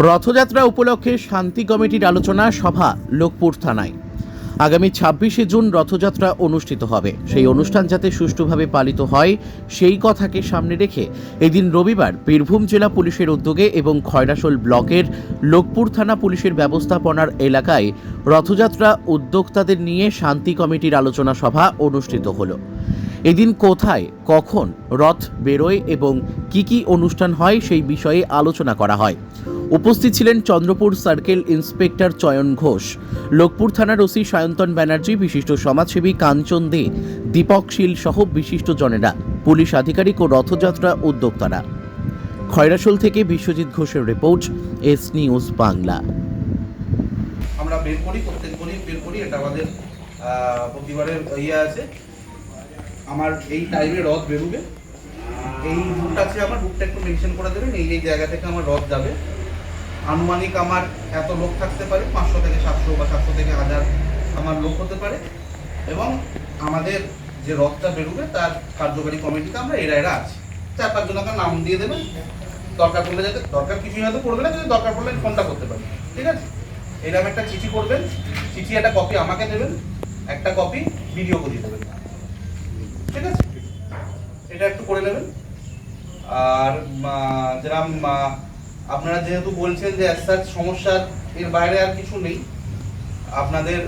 রথযাত্রা উপলক্ষে শান্তি কমিটির আলোচনা সভা লোকপুর থানায়। আগামী ছাব্বিশে জুন রথযাত্রা অনুষ্ঠিত হবে। সেই অনুষ্ঠান যাতে সুষ্ঠুভাবে পালিত হয়, সেই কথাকে সামনে রেখে এদিন রবিবার বীরভূম জেলা পুলিশের উদ্যোগে এবং খয়রাশোল ব্লকের লোকপুর থানা পুলিশের ব্যবস্থাপনার এলাকায় রথযাত্রা উদ্যোক্তাদের নিয়ে শান্তি কমিটির আলোচনা সভা অনুষ্ঠিত হলো। এদিন কোথায়, কখন, রথ বেরোয় এবং কি কি অনুষ্ঠান হয় সেই বিষয়ে আলোচনা করা হয়। উপস্থিত ছিলেন চন্দ্রপুর সার্কেল ইন্সপেক্টর চয়ন ঘোষ, লোকপুর থানার ওসি সায়ন্তন ব্যানার্জি, বিশিষ্ট সমাজসেবী কাঞ্চন দে, দীপক শীল সহ বিশিষ্ট জনেরা, পুলিশ আধিকারিক ও রথযাত্রা উদ্যোক্তারা। খয়রাশোল থেকে বিশ্বজিৎ ঘোষের রিপোর্ট, এস নিউজ বাংলা। আমরা বের করি, প্রত্যেক বের করি, এটা আমাদের প্রতিবারের ইয়ে আছে। আমার এই টাইমে রথ বেরোবে। এই রুট আছে আমার রুটটা একটু মেনশন করে দেবেন, এই এই জায়গা থেকে আমার রথ যাবে। আনুমানিক আমার এত লোক থাকতে পারে, পাঁচশো থেকে সাতশো বা সাতশো থেকে হাজার আমার লোক হতে পারে। এবং আমাদের যে রথটা বেরোবে, তার কার্যকারী কমিটিতে আমরা এরা এরা আছি। চার পাঁচজন আপনার নাম দিয়ে দেবেন, দরকার পড়লে যাতে, দরকার কিছুই হয়তো পড়বে না, যদি দরকার পড়লে ফোনটা করতে পারি। ঠিক আছে? এরকম একটা চিঠি করবেন, চিঠি একটা কপি আমাকে দেবেন, একটা কপি ভিডিও দিয়ে দেবেন ঠিক আছে এটা একটু করে নেবেন আর যেরকম আপনারা যেহেতু বলছেন যে অ্যাজ সমস্যার এর বাইরে আর কিছু নেই, আপনাদের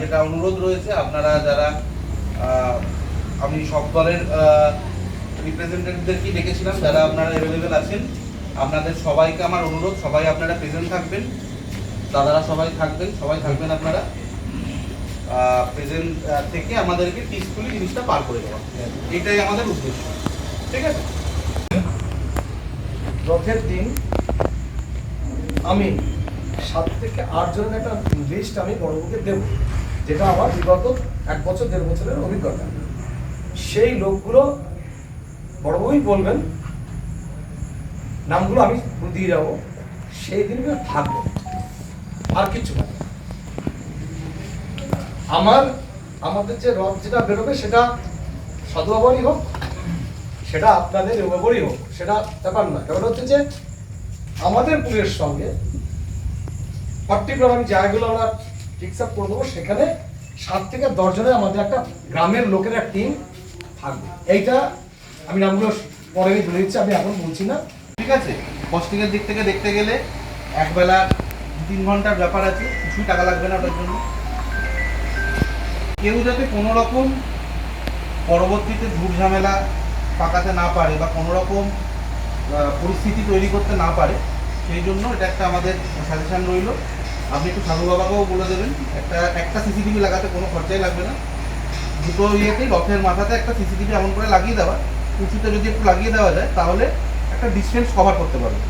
যেটা অনুরোধ রয়েছে, আপনারা যারা আমি সব দলের রিপ্রেজেন্টেটিভদেরকেই ডেকেছিলাম, যারা আপনারা অ্যাভেলেবেল আছেন, আপনাদের সবাইকে আমার অনুরোধ, সবাই আপনারা প্রেজেন্ট থাকবেন, দাদারা সবাই থাকবেন সবাই থাকবেন আপনারা প্রেজেন্ট থেকে আমাদেরকে পিসফুলি জিনিসটা পার করে দেওয়া। এটাই আমাদের উদ্দেশ্য। ঠিক আছে? রথের দিন আমি সাত থেকে আট জনের একটা লিস্ট আমি বড়বাবুকে দেব, যেটা আমার বিগত এক বছর, দেড় বছরের অভিজ্ঞতা। সেই লোকগুলো বড়বাবুই বলবেন, নামগুলো আমি দিয়ে যাব, সেই দিনগুলো থাকব আর কিছু না। আমার, আমাদের যে রথ যেটা বেরোবে সেটা সদবাবরই হোক সেটা আপনাদের ব্যবহারই হোক, সেটা ব্যাপার না ব্যাপার হচ্ছে যে আমাদের পুলের সঙ্গে পার্টিকুলার আমি জায়গাগুলো আমরা ফিক্স আপ করে দেবো, সেখানে সাত থেকে দশ জনের আমাদের একটা গ্রামের লোকের একটা টিম থাকবে। এইটা আমি নামগুলো পরে বলে দিচ্ছি, আমি এখন বলছি না। ঠিক আছে কস্টিংয়ের দিক থেকে দেখতে গেলে একবেলা তিন ঘণ্টার ব্যাপার আছে, কিছুই টাকা লাগবে না ওটার জন্য। কেউ যাতে কোনো রকম পরবর্তীতে ঝুট ঝামেলা পাকাতে না পারে বা কোনো রকম পরিস্থিতি তৈরি করতে না পারে সেই জন্য এটা একটা আমাদের সাজেশন রইল। আপনি একটু সাধু বাবাকেও বলে দেবেন একটা একটা সিসিটিভি লাগাতে কোনো খরচাই লাগবে না। দুটো ইয়েতেই রথের মাথাতে একটা সিসিটিভি এমন করে লাগিয়ে দেওয়া উঁচুতে যদি একটু লাগিয়ে দেওয়া যায় তাহলে একটা ডিস্টেন্স কভার করতে পারবে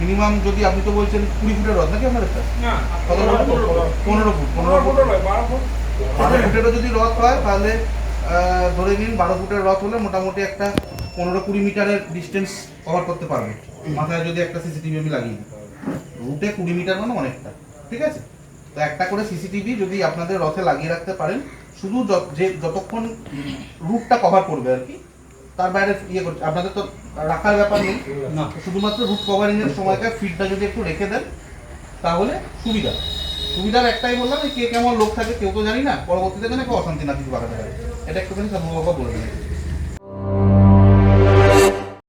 মিনিমাম যদি আপনি তো বলছেন কুড়ি ফুটের রথ নাকি আপনার একটা পনেরো ফুট পনেরো ফুট। বারো ফুটেরও যদি রথ হয় তাহলে ধরে নিন বারো ফুটের রথ হলে মোটামুটি একটা পনেরো কুড়ি মিটারের ডিস্টেন্স কভার করতে পারবে। মাথায় যদি একটা সিসিটিভি আমি লাগিয়ে দিই। রুটে কুড়ি মিটার মানে অনেকটা ঠিক আছে? তো একটা করে সিসিটিভি যদি আপনাদের রথে লাগিয়ে রাখতে পারেন শুধু যে যতক্ষণ রুটটা কভার করবে আর কি তার বাইরে ইয়ে করছে। আপনাদের তো রাখার ব্যাপার নেই। না। শুধুমাত্র রুট কভারিং এর সময়কার ফিডটা যদি একটু রেখে দেন তাহলে সুবিধা। সুবিধার একটাই বললাম কে কেমন লোক থাকে কেউ তো জানি না। পরবর্তীতে যেন কেউ অশান্তি না কিছু বাড়াতে পারে। এটা একটুখানি সাধু বাবা বলে দেবেন